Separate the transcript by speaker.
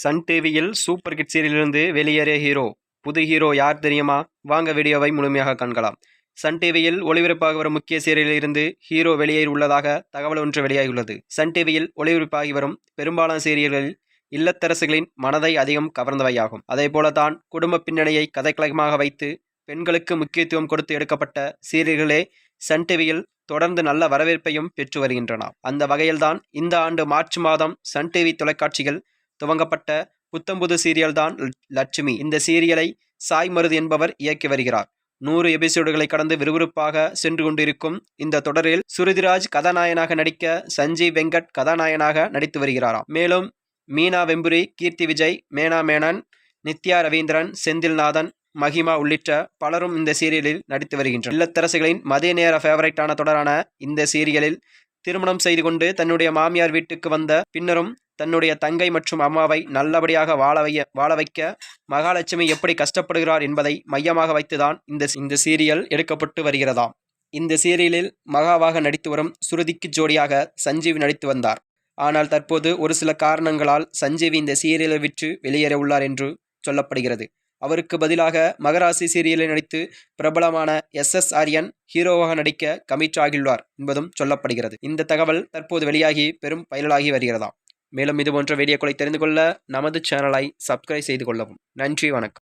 Speaker 1: Sun டிவியில் super kit சீரியலிலிருந்து வெளியேறிய hero. புது ஹீரோ யார் தெரியுமா? வாங்க வீடியோவை முழுமையாக காண்கலாம். சன் டிவியில் ஒளிபரப்பாகி வரும் முக்கிய சீரியலில் இருந்து ஹீரோ வெளியேறி உள்ளதாக தகவல் ஒன்று வெளியாகியுள்ளது. சன் டிவியில் ஒளிபரப்பாகி வரும் பெரும்பாலான சீரியல்களில் இல்லத்தரசுகளின் மனதை அதிகம் கவர்ந்தவையாகும். அதே போலதான் குடும்ப பின்னணியை கதைக்களமாக வைத்து பெண்களுக்கு முக்கியத்துவம் கொடுத்து எடுக்கப்பட்ட சீரியல்களே சன் டிவியில் தொடர்ந்து நல்ல வரவேற்பையும் பெற்று வருகின்றன. அந்த வகையில்தான் இந்த ஆண்டு மார்ச் மாதம் சன் டிவி தொலைக்காட்சிகள் துவங்கப்பட்ட புத்தம்புது சீரியல் தான் லட்சுமி. இந்த சீரியலை சாய் மருது என்பவர் இயக்கி வருகிறார். நூறு எபிசோடுகளை கடந்து விறுவிறுப்பாக சென்று கொண்டிருக்கும் இந்த தொடரில் சுருதிராஜ் கதாநாயகனாக நடிக்க சஞ்சீவ் வெங்கட் கதாநாயகனாக நடித்து வருகிறாராம். மேலும் மீனா வெம்புரி கீர்த்தி விஜய் மேனா மேனன் நித்யா ரவீந்திரன் செந்தில்நாதன் மகிமா உள்ளிட்ட பலரும் இந்த சீரியலில் நடித்து வருகின்றனர். இல்லத்தரசிகளின் மதிய நேர ஃபேவரைட்டான தொடரான இந்த சீரியலில் திருமணம் செய்து கொண்டு தன்னுடைய மாமியார் வீட்டுக்கு வந்த பின்னரும் தன்னுடைய தங்கை மற்றும் அம்மாவை நல்லபடியாக வாழ வைய வாழ வைக்க மகாலட்சுமி எப்படி கஷ்டப்படுகிறார் என்பதை மையமாக வைத்துதான் இந்த இந்த சீரியல் எடுக்கப்பட்டு வருகிறதாம். இந்த சீரியலில் மகாவாக நடித்து வரும் சுருதிக்கு ஜோடியாக சஞ்சீவ் நடித்து வந்தார். ஆனால் தற்போது ஒரு சில காரணங்களால் சஞ்சீவ் இந்த சீரியலை விற்று வெளியேற உள்ளார் என்று சொல்லப்படுகிறது. அவருக்கு பதிலாக மகராசி சீரியலில் நடித்து பிரபலமான எஸ் எஸ் ஆரியன் ஹீரோவாக நடிக்க கமிட் ஆகியுள்ளார் என்பதும் சொல்லப்படுகிறது. இந்த தகவல் தற்போது வெளியாகி பெரும் பைரலாகி வருகிறதாம். மேலும் இது போன்ற வீடியோக்களை தெரிந்து கொள்ள நமது சேனலை சப்ஸ்கிரைப் செய்து கொள்ளவும். நன்றி வணக்கம்.